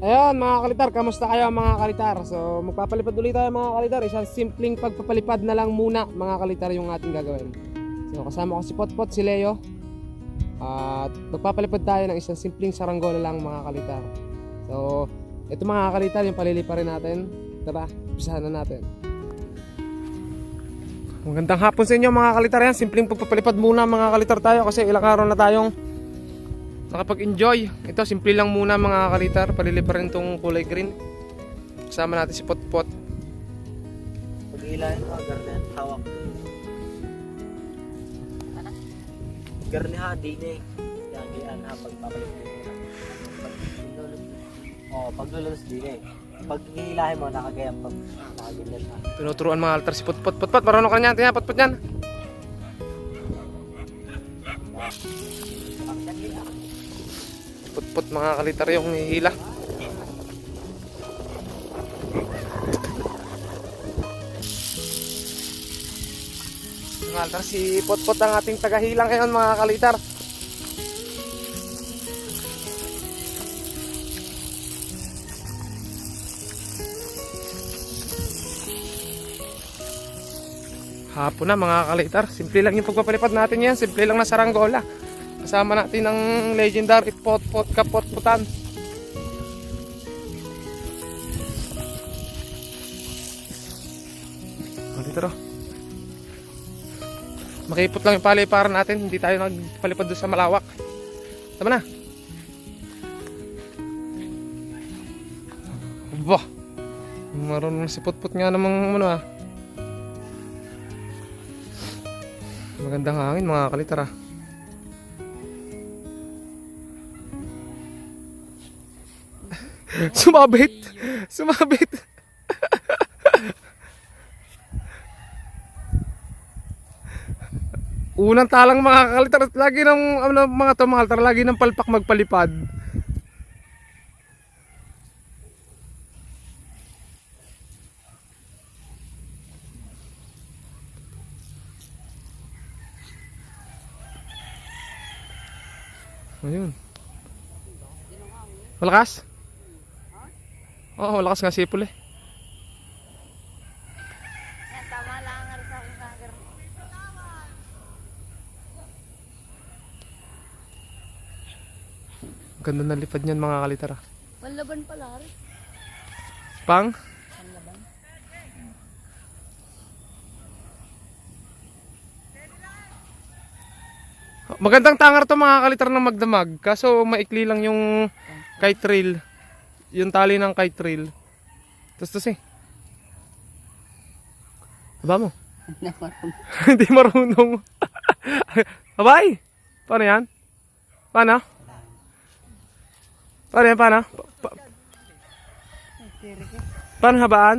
Ayun mga kalitar, kamusta kayo mga kalitar? So magpapalipad ulit tayo mga kalitar. Isang simpleng pagpapalipad na lang muna mga kalitar yung ating gagawin. So kasama ko si Potpot, si Leo. At magpapalipad tayo ng isang simpleng saranggola lang mga kalitar. So ito mga kalitar yung palilipa rin natin. Tara, umpisahan na natin. Magandang hapon sa inyo mga kalitar yan. Simpleng pagpapalipad muna mga kalitar tayo kasi ilang araw na tayong nakapag-enjoy. Ito, simple lang muna mga kalitar. Palilipa rin itong kulay green. Kasama natin si Potpot. Pag ilahin mo, garnet, hawak. Garnet ha, di na eh. Yan ha, pagpapalit mo. Oo, pag lulus di na eh. Pag hihilahin mo, nakagayang pag nakaganyan ha. Tinuturuan mga kalitar si Potpot. Potpot, marunong ka niyan. Tingnan, Potpot yan. Potpot mga kalitar yung hihila. Mga kalitar, si Potpot ang ating tagahilang ngayon mga kalitar. Hapon na mga kalitar. Simple lang yung pagpapalipad natin yan. Simple lang na saranggola. Kasama natin ang legendary pot pot kapot putan. Kalitar oh. Makipot lang yung paliparan natin. Hindi tayo nagpalipad doon sa malawak. Tama na. Bah. Marunong si Putput nga namang ano ah. Magandang hangin mga kalitar Sumabit! Sumabit! Unang talang mga kalitar lagi ng ano, mga kalitar, lagi ng palpak magpalipad. Ayun. Malakas? Oo, malakas nga sipol eh. Ganda ng lipad niyan mga kalitara. Panlaban pala rin. Pang? Panlaban. Magandang tangar to mga kalitar na magdamag. Kaso maikli lang yung kite trail. Yung tali ng kite trail. Tapos eh. Aba mo? Hindi marunong. Abay! Paano yan? Paano? Paano yan? Paano? Pa- pa- paano habaan?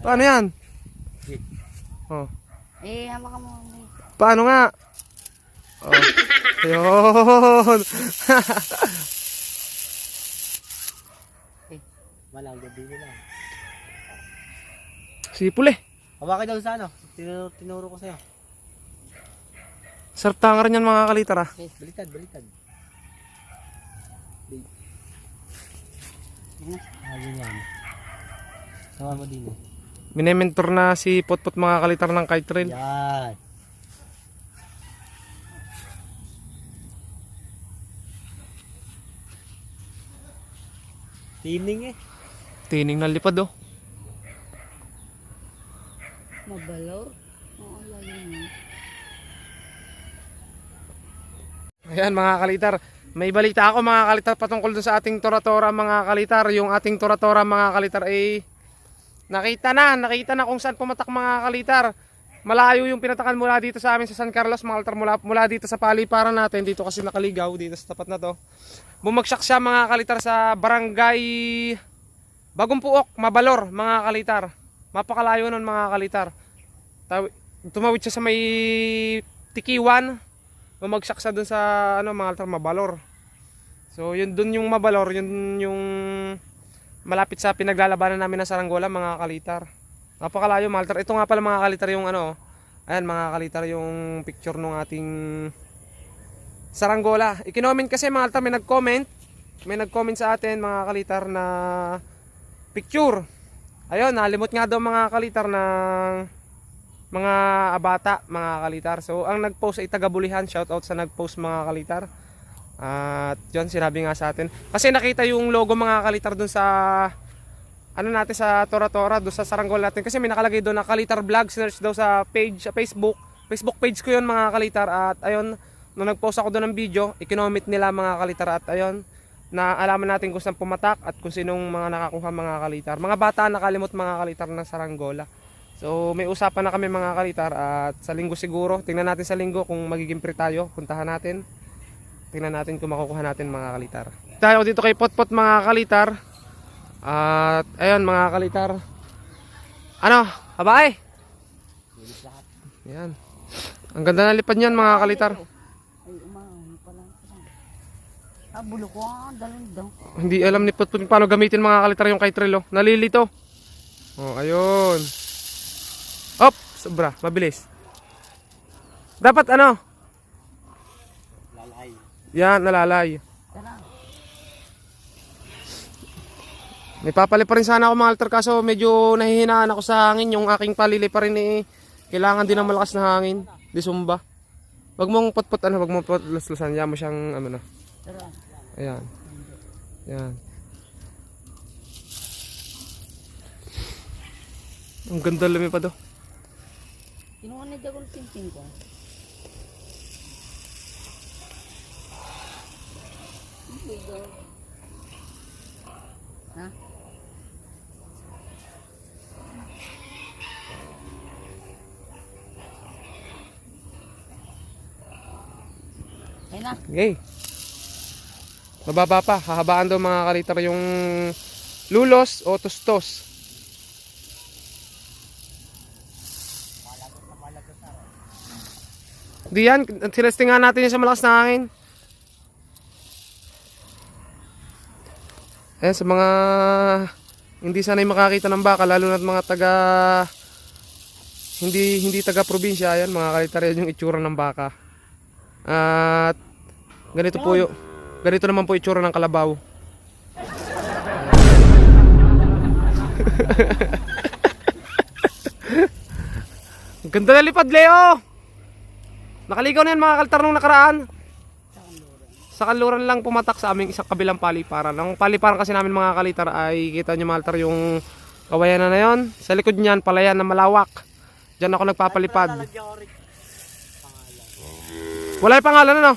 Paano yan? Oh. Eh, hama ka mo. Paano nga? Oh. Ayun. Malang gabi nila. Sipul eh. Hawakin daw sa ano, tinuro, tinuro ko sa'yo. Sarap tangar niyan mga kalitar ah. Eh, baliktad, baliktad. Di. Ayun yan. Sawa mo din eh. Minementor na si Potpot mga kalitar ng kite trail. Yan. Tining eh. Tining ng lipad oh. Mabalor. Oo, lagi naman. Ayan mga kalitar. May balita ako mga kalitar patungkol dun sa ating toratora mga kalitar. Yung ating toratora mga kalitar ay nakita na. Nakita na kung saan pumatak mga kalitar. Malayo yung pinatakan mula dito sa amin sa San Carlos mga kalitar. Mula, mula dito sa paliparan natin. Dito kasi nakaligaw dito sa tapat na to. Bumagsak siya mga kalitar sa barangay Bagong Puok, Mabalor mga kalitar. Mapakalayo nun mga kalitar. Tumawid siya sa may Tikiwan. Bumagsak siya dun sa ano mga kalitar Mabalor. So yun dun yung Mabalor, yun yung malapit sa pinaglalabanan namin ng Saranggola mga kalitar. Napakalayo mga kalitar. Ito nga pala mga kalitar yung ano. Ayan mga kalitar yung picture nung ating Saranggola. Ikinoment kasi mga kalitar may nag-comment may nag-comment sa atin mga kalitar na picture. Ayun, nalimot nga daw mga kalitar ng mga bata, mga kalitar. So, ang nag-post ay taga-bulihan. Shoutout sa nag-post mga kalitar. At yun, sinabi nga sa atin. Kasi nakita yung logo mga kalitar dun sa ano natin sa Tora Tora, doon sa Saranggol natin. Kasi may nakalagay doon na Kalitar Vlog. Search daw sa page, sa Facebook. Facebook page ko yun mga kalitar. At ayun, nung nag-post ako doon ng video, ikinomit nila mga kalitar. At ayun, na alaman natin kung saan pumatak at kung sinong mga nakakuha mga kalitar. Mga bata nakalimot mga kalitar ng Saranggola. So may usapan na kami mga kalitar at sa linggo siguro, tingnan natin sa linggo kung magiging pre tayo, puntahan natin. Tingnan natin kung makukuha natin mga kalitar. Tayo dito kay Potpot mga kalitar. At ayun mga kalitar. Ano? Lahat. Yan. Ang ganda ng lipad niyan mga kalitar. Ay, umaano pa lang. Ah, bulok ko ah, dalawang daw. Hindi alam ni Potpot kung paano gamitin mga kalitar yung kay Trilo. Nalilito. Oh, ayun. Op, sobra, mabilis. Dapat ano? Lalay. Yan, nalalay. Tara. May papali pa rin sana ako mga altar kaso medyo nahihinaan ako sa hangin. Yung aking palili pa rin eh. Kailangan din ng malakas na hangin. Di sumba. Wag mong potpot ano, wag mong potlusan. Yan mo siyang ano na. Tara. Ayan. Ayan. Ang ganda lumipad oh. Kinuha na dyan ko ng tingting ko. Ha? Ayun na. Okay. Mababa pa. Hahabaan daw mga kalitar yung lulos o tustos. Di yan. Tinestingan natin yan sa malakas na hangin. Ayan, sa mga hindi sanay makakita ng baka, lalo na mga taga hindi hindi taga probinsya, ayan mga kalitar yan yung itsura ng baka. At ganito po yung ganito naman po itsura ng kalabaw. Ang Ganda na lipad, Leo! Nakaligaw na yan mga kaltar nung nakaraan. Sa kanluran lang pumatak sa aming isang kabilang paliparan. Ang paliparan kasi namin mga kalitar ay kita nyo mga kaltar yung kawayanan na yon. Sa likod niyan, palayan na malawak. Diyan ako nagpapalipad. Wala yung pangalan ano?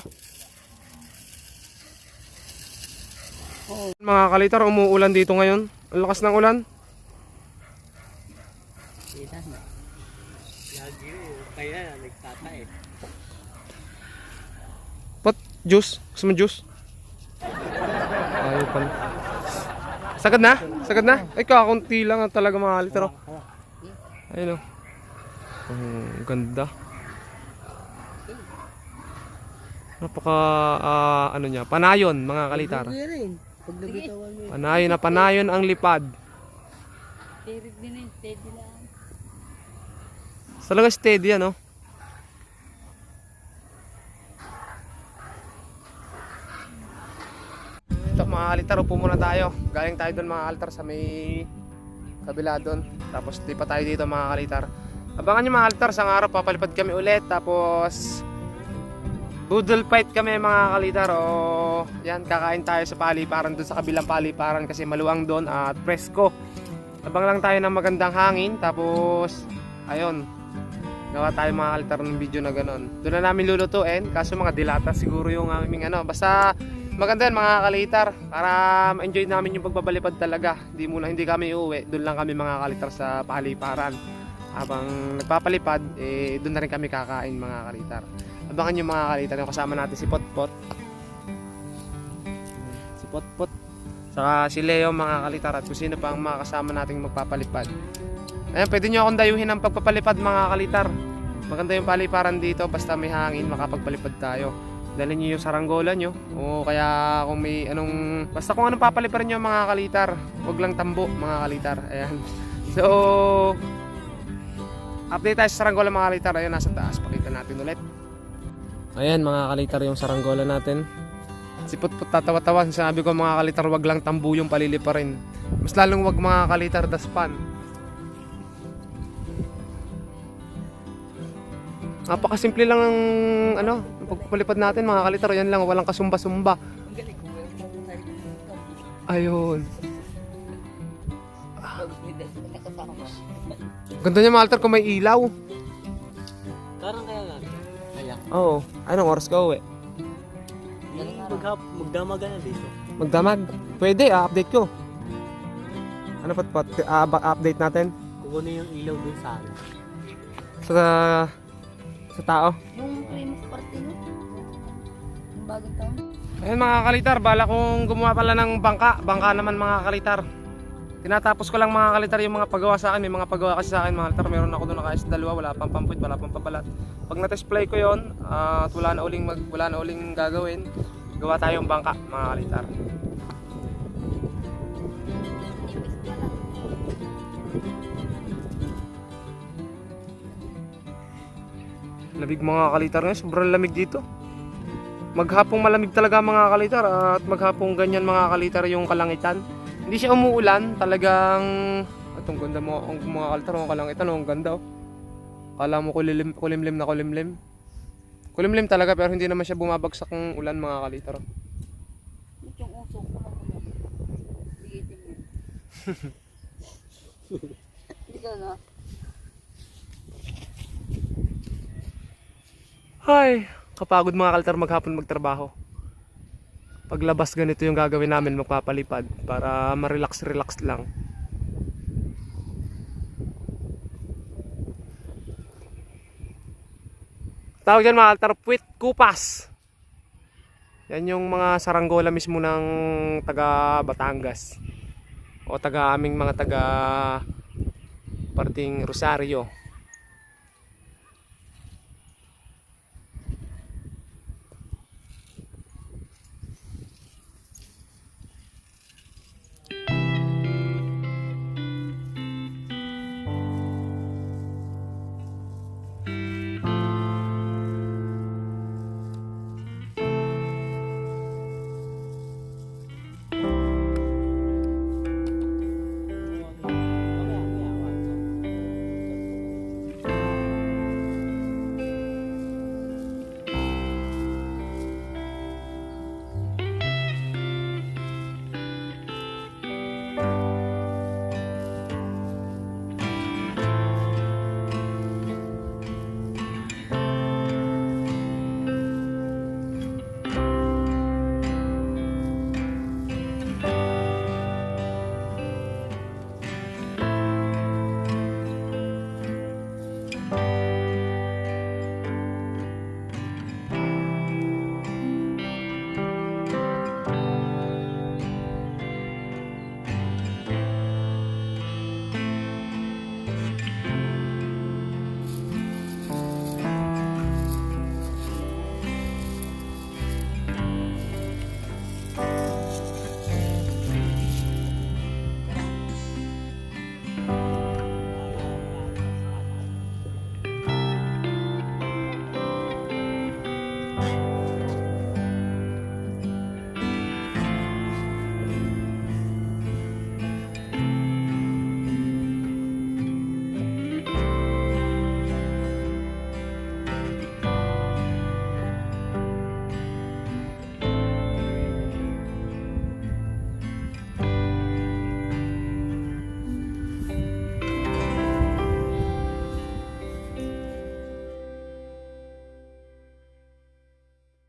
Mga kalitar, umuulan dito ngayon. Ang lakas ng ulan. Lagi. Kaya nagtatay. Pot, juice. Gusto mo juice? Ayaw pala. Sagad na? Sagad na? Ay, kakunti lang ang talaga mga kalitar. oh. Ayun o. Ang ganda. Napaka, ah, ano niya, panayon mga kalitar. Rin. Pag nabitawan mo. Panayon na panayon ang lipad. Tirik din eh. Steady lang. Talaga steady ano? Ito mga alitar, upo muna tayo. Galing tayo doon mga alitar sa may kabila doon. Tapos di pa tayo dito mga kalitar. Abangan nyo mga alitar, sa araw papalipad kami ulit. Tapos Boodle fight kami mga kalitar o yan kakain tayo sa paliparan doon sa kabilang paliparan kasi maluwang doon at presko. Abang lang tayo ng magandang hangin tapos ayun gawa tayo mga kalitar ng video na ganon. Doon na namin lulutuin kaso mga dilata siguro yung aming ano basta maganda yan mga kalitar para ma-enjoy namin yung pagbabalipad talaga. Hindi muna hindi kami uuwi, doon lang kami mga kalitar sa paliparan. Habang nagpapalipad, eh, doon na rin kami kakain mga kalitar. Abangan yung mga kalitar yung kasama natin si Potpot. Si Potpot. Saka si Leo mga kalitar at kung sino pa ang mga kasama nating magpapalipad. Ayan, pwede nyo akong dayuhin ng pagpapalipad mga kalitar. Maganda yung paliparan dito basta may hangin makapagpalipad tayo. Dalhin nyo yung saranggola nyo. O kaya kung may anong... Basta kung anong papaliparan nyo mga kalitar. Huwag lang tambo mga kalitar. Ayan. So... Update tayo sa saranggola mga kalitar. Ayan, nasa taas. Pakita natin ulit. Ayan mga kalitar yung saranggola natin. Si Putput tatawa-tawa. Sabi ko mga kalitar, wag lang tambu yung palili pa rin. Mas lalong wag mga kalitar, daspan. Napakasimple lang ng ano, ang pagpalipad natin mga kalitar. Yan lang, walang kasumba-sumba. Ayun. Ganda niya mga kalitar kung may ilaw. Oo. Anong oras ka uwi? Araw. Maghap, magdamagan na dito. Magdamag. Pwede, ah, update ko. Ano pat pat update natin Kukunin yung ilaw dun sa akin. sa sa tao. Yung Primus party no? Yung bagong taon. Ayun mga kalitar, bala kong gumawa pala ng bangka. Bangka naman mga kalitar. Tinatapos ko lang mga kalitar yung mga pagawa sa akin. May mga pagawa kasi sa akin mga kalitar. Meron ako doon nakaayos na dalawa. Wala pang pampuit, wala pang pabalat. Pag na-test play ko yon at wala na uling, mag, wala na uling gagawin, gawa tayong bangka mga kalitar. Lamig mga kalitar ngayon, sobrang lamig dito. Maghapong malamig talaga mga kalitar at maghapong ganyan mga kalitar yung kalangitan. Hindi siya umuulan, talagang atong ganda mo ang mga kalitar, ang kalangitan, oh, ang ganda oh. Kala mo kulimlim, kulimlim na kulimlim. Kulimlim talaga pero hindi naman siya bumabagsak ng ulan mga kalitar. yung uso ko ko. Hindi ka na. Hay, kapagod mga kalitar maghapon magtrabaho. Paglabas ganito yung gagawin namin magpapalipad para ma-relax-relax lang. Tawag yan mga kalitar, puwit kupas. Yan yung mga saranggola mismo ng taga Batangas. O taga aming mga taga parting Rosario.